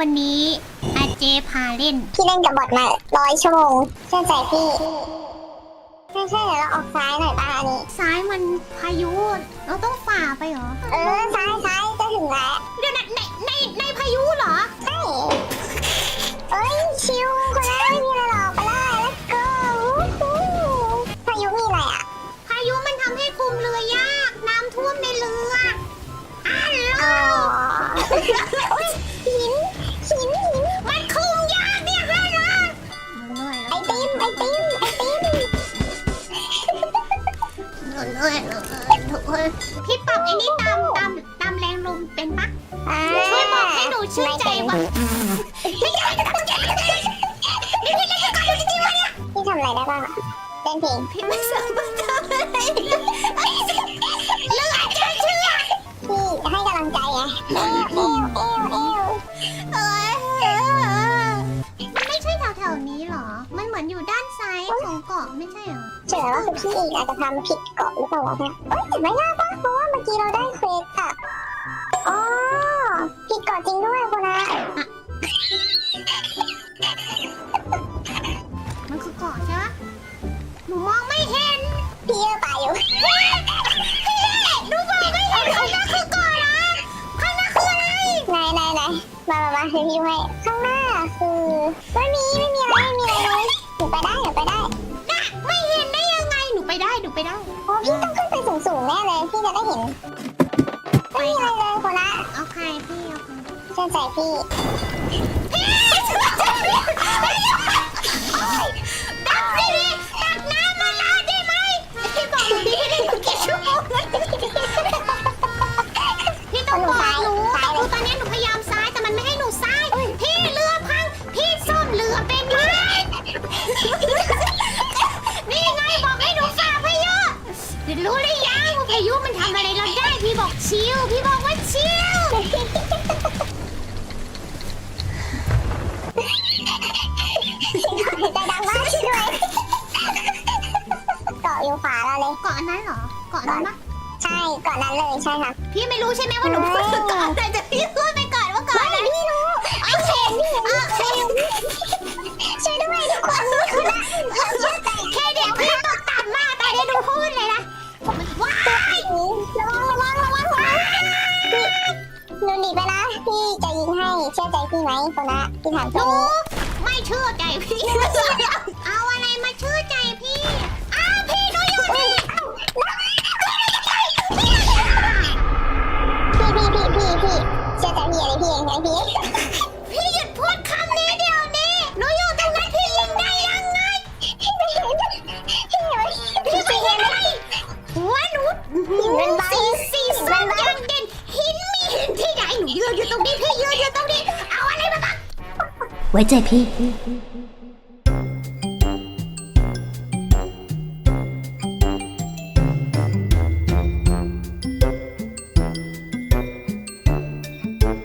วันนี้อาเจพาเล่น พี่เล่นกับบอทมาร้อยชั่วโมงเชื่อใจพี่ใช่ใช่เดี๋ยวเราออกซ้ายหน่อยป่ะอันนี้ ซ้ายมันพายุ เราต้องฝ่าไปเหรอ เออซ้ายซ้ายจะถึงแล้วเดี๋ยวนะในในในพายุเหรอ ใช่เอ้ยชิวคนนั้นไม่มีอะไรหรอกไปเลย let's go วู้ฮู้พายุมีอะไรอะ พายุมันทำให้คุมเรือยาก น้ำท่วมในเรืออ้าวอ๋อโนื่อยเหนื่อยทุกคนพี่ปรับไอ้นี่ตามตามตามแรงลมเป็นปะอ่าช่วยบอกให้หนูเชื่อใจว่าพี่จะทำอะไรนี่พี่เล่นกับการจริงๆวะเนี่ยพี่ทำอะไรได้บ้างอะเต้นเพลงพี่ไม่สามารถทำอะไร ของเกาะไม่ใช่เหรอเชื่อว่าคือพี่อีกอาจจะทำผิดเกาะหรือเปล่าวะเนี่ยเอ้ยแต่ไม่น่าป่ะเพราะว่าเมื่อกี้เราได้เควสอะอ๋อผิดเกาะจริงด้วยคุณนะมันคือเกาะใช่ปะหนูมองไม่เห็นพี่เยอะไปอยู่พี่หนูมองไม่เห็นข้างหน้าคือเกาะนะข้างหน้าคืออะไรไหนไหนไหนมามามาคือพี่ให้ข้าง หนูไปได้โอ้พี่ต้องขึ้นไปสูงๆแน่เลยพี่จะได้เห็นไม่มีอะไรเลยคุณนะโอเคพี่โอเคเชื่อใจพี่ดักสิ ชิลพี่บอกว่าชิลใจดังมากช่วยด้วยเกาะอยู่ขวาเราเลยเกาะนั้นเหรอเกาะนั้นปะใช่เกาะนั้นเลยใช่ค่ะพี่ไม่รู้ใช่ไหมว่าหนูพูดถึงเกาะอะไรแต่พี่พูด พี่จะยิงให้เชื่อใจพี่ไหมคนนะพี่ถามหแค่นูนี้ ไม่เชื่อใจพี่ ไว้ใจพี่พ